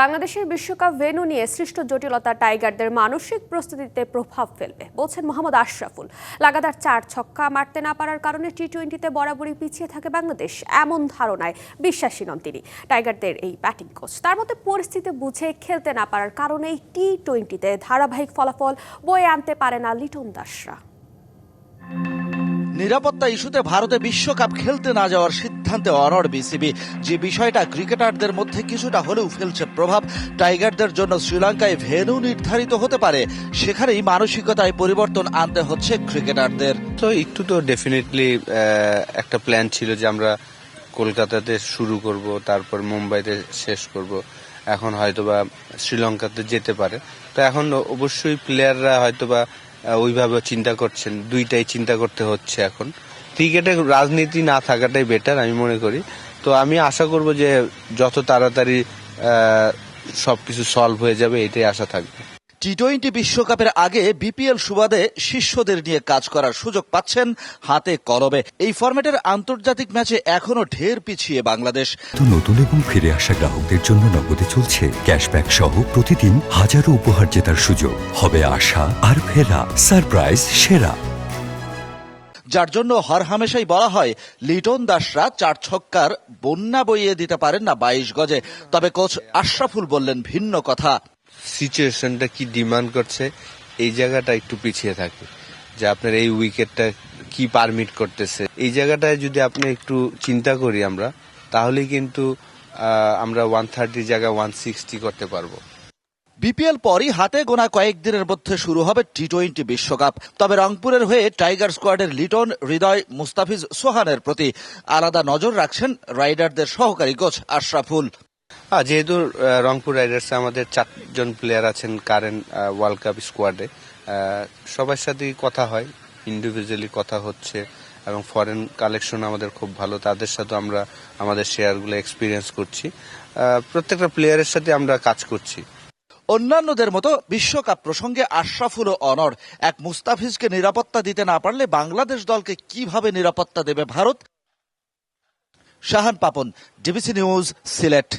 বাংলাদেশের বিশ্বকাপ ভেন্যু নিয়ে সৃষ্ট জটিলতা টাইগারদের মানসিক প্রস্তুতিতে প্রভাব ফেলবে, বলছেন মোহাম্মদ আশরাফুল। লাগাতার চার ছক্কা মারতে না পারার কারণে টি টোয়েন্টিতে বরাবরই পিছিয়ে থাকে বাংলাদেশ, এমন ধারণায় বিশ্বাসী নন তিনি। টাইগারদের এই ব্যাটিং কোচ, তার মতে পরিস্থিতি বুঝে খেলতে না পারার কারণেই টি টোয়েন্টিতে ধারাবাহিক ফলাফল বয়ে আনতে পারে না লিটন দাসরা। নিরাপত্তা ইস্যুতে ভারতে বিশ্বকাপ খেলতে না যাওয়ার সিদ্ধান্তে অনড় বিসিবি। যে বিষয়টা ক্রিকেটারদের মধ্যে কিছুটা হলেও ফেলছে প্রভাব, টাইগারদের জন্য শ্রীলঙ্কায় ভেন্যু নির্ধারিত হতে পারে, সেখানেই মানসিকতায় পরিবর্তন আনতে হচ্ছে ক্রিকেটারদের। তো একটু তো ডেফিনেটলি একটা প্ল্যান ছিল যে আমরা কলকাতাতে শুরু করব, তারপর মুম্বাইতে শেষ করব। এখন হয়তোবা শ্রীলঙ্কাতে যেতে পারে। তো এখন অবশ্যই প্লেয়াররা হয়তোবা ওইভাবে চিন্তা করছেন, দুইটাই চিন্তা করতে হচ্ছে এখন। ক্রিকেটে রাজনীতি না থাকাটাই বেটার আমি মনে করি। তো আমি আশা করব যে যত তাড়াতাড়ি সব কিছু সলভ হয়ে যাবে, এটাই আশা থাকবে। টি টোয়েন্টি বিশ্বকাপের আগে বিপিএল সুবাদে শিষ্যদের নিয়ে কাজ করার সুযোগ পাচ্ছেন হাতে কলমে। এই ফরম্যাটের আন্তর্জাতিক ম্যাচে এখনও ঢের পিছিয়ে বাংলাদেশ। তো নতুন এবং ফিরে আসা গ্রাহকদের জন্য নগদে চলছে ক্যাশব্যাক সহ প্রতিদিন হাজারো উপহার জেতার সুযোগ। হবে আশা আর ফেরা সারপ্রাইজ সেরা। যার জন্য হরহামেশাই বলা হয় লিটন দাসরা চার ছক্কার বন্যা বইয়ে দিতে পারেন না বাইশ গজে। তবে কোচ আশরাফুল বললেন ভিন্ন কথা। সিচুয়েশনটা কি ডিমান্ড করছে, এই জায়গাটা একটু পিছিয়ে থাকে। যে আপনার এই উইকেটটা কি পারমিট করতেছে। এই জায়গাটায় যদি আপনি একটু চিন্তা করি আমরা, তাহলেই কিন্তু আমরা ওয়ান থার্টি জায়গায় ওয়ান সিক্সটি করতে পারব। বিপিএল পরই হাতে গোনা কয়েকদিনের মধ্যে শুরু হবে টি টোয়েন্টি বিশ্বকাপ। তবে রংপুরের হয়ে টাইগার স্কোয়াডের লিটন, হৃদয়, মুস্তাফিজ সোহানের প্রতি আলাদা নজর রাখছেন রাইডারদের সহকারী কোচ আশরাফুল। যেহেতু রংপুর রাইডার্সে আমাদের চারজন প্লেয়ার আছেন কারেন্ট ওয়ার্ল্ড কাপ স্কোয়াডে সবার সাথেই কথা হয় ইন্ডিভিজুয়ালি কথা হচ্ছে এবং ফরেন কালেকশন আমাদের খুব ভালো, তাদের সাথে আমরা, আমাদের শেয়ারগুলো এক্সপিরিয়েন্স করছি। প্রত্যেকটা প্লেয়ারের সাথে আমরা কাজ করছি। অন্যান্যদের মতো বিশ্বকাপ প্রসঙ্গে আশরাফুল ও অনর এক মুস্তাফিজকে নিরাপত্তা দিতে না পারলে বাংলাদেশ দলকে কীভাবে নিরাপত্তা দেবে Bharat? Shahan Papon, DBC news, Sylhet.